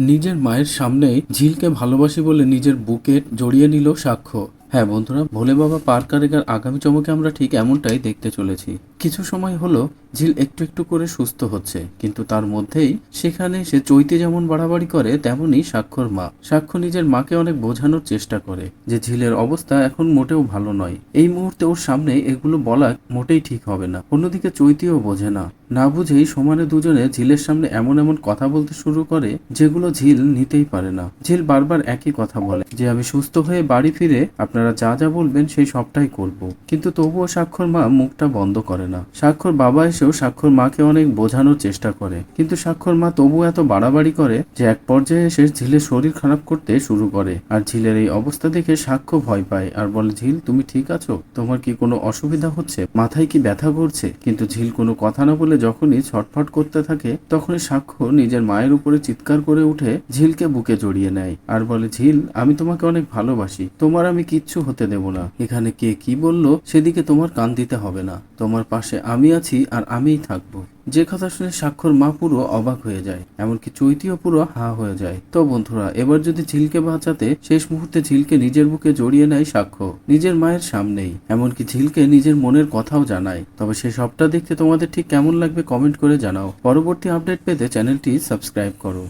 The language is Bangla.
নিজের মায়ের সামনেই ঝিলকে ভালোবাসি বলে নিজের বুকে জড়িয়ে নিল সাক্ষ্য। হ্যাঁ বন্ধুরা, ভোলে বাবা পার্ক কারেগার আগামী চমকে আমরা ঠিক এমনটাই দেখতে চলেছি। কিছু সময় হলো, ঝিল একটু একটু করে সুস্থ হচ্ছে, কিন্তু তার মধ্যেই সেখানে সে চৈতে যেমন বাড়াবাড়ি করে তেমনই সাক্ষর মা। সাক্ষ্য নিজের মাকে অনেক বোঝানোর চেষ্টা করে যে ঝিলের অবস্থা এখন মোটেও ভালো নয়। এই মুহূর্তে ওর সামনে এগুলো বলা মোটেই ঠিক হবে না। অন্যদিকে চৈতিও বোঝে না। না বুঝেই সমানে দুজনে ঝিলের সামনে এমন এমন কথা বলতে শুরু করে, যেগুলো ঝিল নিতেই পারে না। ঝিল বারবার একই কথা বলে, যে আমি সুস্থ হয়ে বাড়ি ফিরে আপনারা যা যা বলবেন সেই সবটাই করব। কিন্তু তবুও স্বাক্ষর মা মুখটা বন্ধ করে না। স্বাক্ষর বাবা এসেও স্বাক্ষর মাকে অনেক বোঝানোর চেষ্টা করে। কিন্তু স্বাক্ষর মা তবু এত বাড়াবাড়ি করে যে এক পর্যায়ে এসে ঝিলের শরীর খারাপ করতে শুরু করে। আর ঝিলের এই অবস্থা দেখে সাক্ষ্য ভয় পায় আর বলে, ঝিল, তুমি ঠিক আছো? তোমার কি কোনো অসুবিধা হচ্ছে? মাথায় কি ব্যথা করছে? কিন্তু ঝিল কোনো কথা না বলে যখনই ছটফট করতে থাকে, তখনই সাক্ষ্য নিজের মায়ের উপরে চিৎকার করে উঠে ঝিলকে বুকে জড়িয়ে নেয় আর বলে, ঝিল, আমি তোমাকে অনেক ভালোবাসি। তোমার আমি কিচ্ছু হতে দেব না। এখানে কে কি বলল সেদিকে তোমার কান দিতে হবে না। তোমার পাশে আমি আছি আর আমিই থাকব। যে কথা শুনে স্বাক্ষর মা পুরো অবাক হয়ে যায়, এমনকি চৈতিও পুরো হা হয়ে যায়। তো বন্ধুরা, এবার যদি ঝিলকে বাঁচাতে শেষ মুহূর্তে ঝিলকে নিজের বুকে জড়িয়ে নেয় সাক্ষ্য নিজের মায়ের সামনেই। এমনকি ঝিলকে নিজের মনের কথাও জানায়। তবে সে সবটা দেখতে তোমাদের ঠিক কেমন লাগবে কমেন্ট করে জানাও। পরবর্তী আপডেট পেতে চ্যানেলটি সাবস্ক্রাইব করো।